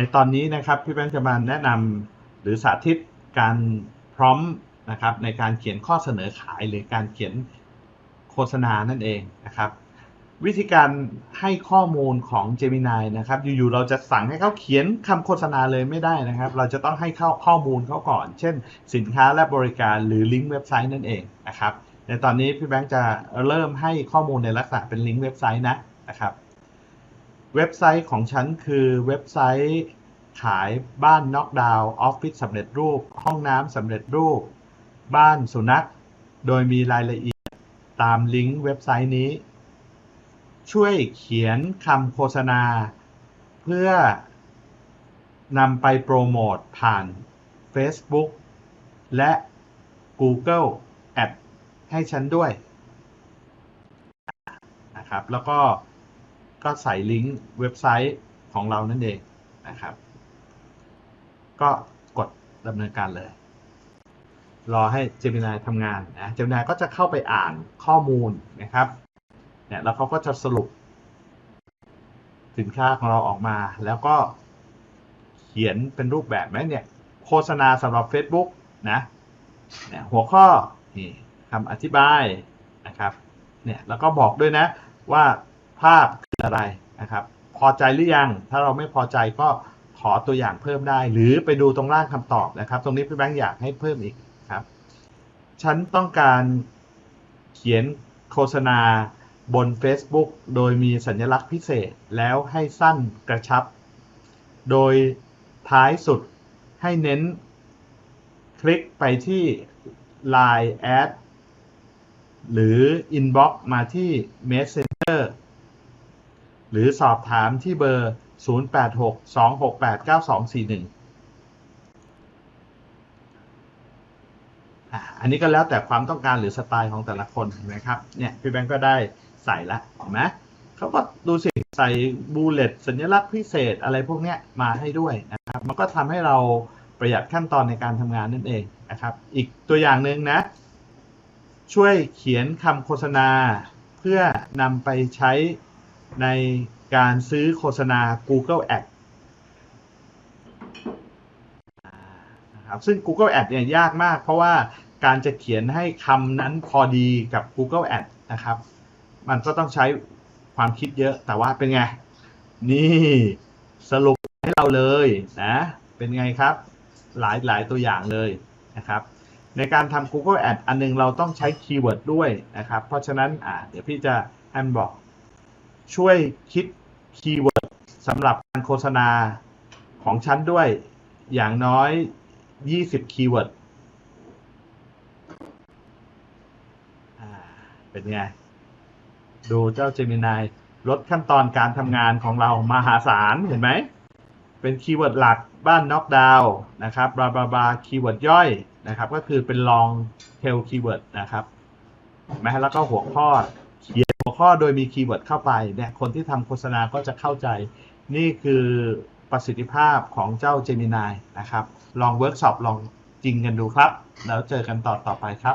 ในตอนนี้นะครับพี่แบงค์จะมาแนะนำหรือสาธิตการพร้อมนะครับในการเขียนข้อเสนอขายหรือการเขียนโฆษณานั่นเองนะครับวิธีการให้ข้อมูลของ Gemini นะครับ อยู่ๆ เราจะสั่งให้เขาเขียนคำโฆษณาเลยไม่ได้นะครับ เราจะต้องให้เข้าข้อมูลเขาก่อน เช่น สินค้าและบริการหรือลิงก์เว็บไซต์นั่นเองนะครับ ในตอนนี้พี่แบงค์จะเริ่มให้ข้อมูลในลักษณะเป็นลิงก์เว็บไซต์นะนะครับ เว็บไซต์ของฉันคือเว็บไซต์ขายบ้านน็อกดาวน์ออฟฟิศสำเร็จรูป ห้องน้ำสำเร็จรูป บ้านสุนัข โดยมีรายละเอียดตามลิงก์เว็บไซต์นี้ ช่วยเขียนคำโฆษณา เพื่อนำไปโปรโมทผ่าน Facebook และ Google Ad ให้ฉันด้วยนะครับแล้วก็ ก็ใส่ลิงก์เว็บไซต์ของเรานั่นเองนะครับ ก็กดดำเนินการเลย รอให้ Gemini ทำงานนะ Gemini ก็จะเข้าไปอ่านข้อมูลนะครับเนี่ยแล้วเขาก็จะสรุป สินค้าของเราออกมา แล้วก็เขียนเป็นรูปแบบไหมเนี่ยโฆษณาสำหรับ Facebook นะเนี่ยหัวข้อนี่คำอธิบายนะครับเนี่ยแล้วก็บอกด้วยนะว่าภาพ คืออะไรนะครับ พอใจหรือยัง ถ้าเราไม่พอใจก็ขอตัวอย่างเพิ่มได้ หรือไปดูตรงล่างคำตอบนะครับ ตรงนี้พี่แบงค์อยากให้เพิ่มอีกครับ ฉันต้องการเขียนโฆษณาบน Facebook โดยมีสัญลักษณ์พิเศษแล้วให้สั้นกระชับ โดยท้ายสุดให้เน้น คลิกไปที่ Line Ad หรือ Inbox มาที่ Messenger หรือสอบถามที่เบอร์ 0862689241อันนี้ก็แล้วแต่ความต้องการหรือสไตล์ของแต่ละคนเห็นไหมครับ เนี่ยพี่แบงก์ก็ได้ใส่ละเห็นไหมเขาก็ดูสิใส่บูเลตสัญลักษณ์พิเศษอะไรพวกเนี้ยมาให้ด้วยนะครับ มันก็ทำให้เราประหยัดขั้นตอนในการทำงานนั่นเองนะครับ อีกตัวอย่างหนึ่งนะ ช่วยเขียนคำโฆษณาเพื่อนำไปใช้ ในการซื้อโฆษณา Google Ad นะครับซึ่ง Google Ad เนี่ยยากมาก เพราะว่าการจะเขียนให้คำนั้นพอดีกับ Google Ad นะครับ มันก็ต้องใช้ความคิดเยอะแต่ว่าเป็นไง นี่สรุปให้เราเลยนะ เป็นไงครับ หลายหลายตัวอย่างเลยนะครับ ในการทำ Google Ad อันหนึงเราต้องใช้คีย์เวิร์ดด้วยนะครับ เพราะฉะนั้นอ่าเดี๋ยวพี่จะให้มันบอก ช่วยคิดคีย์เวิร์ดสำหรับการโฆษณาของฉันด้วยอย่างน้อย 20 คีย์เวิร์ดเป็นไง ดูเจ้า Gemini ลดขั้นตอนการทำงานของเรามาหาศาลเห็นไหม เป็นคีย์เวิร์ดหลักบ้านน็อกดาวน์นะครับบลาบลาบลาคีย์เวิร์ดย่อยนะครับ ก็คือเป็น long tail keyword นะครับเห็นไหมแล้วก็หัวข้อ หัวข้อโดยมีคีย์เวิร์ดเข้าไปเนี่ยคนที่ทำโฆษณาก็จะเข้าใจ นี่คือประสิทธิภาพของเจ้า Gemini นะครับ ลองเวิร์กช็อปลองจริงกันดูครับ แล้วเจอกันต่อต่อไปครับ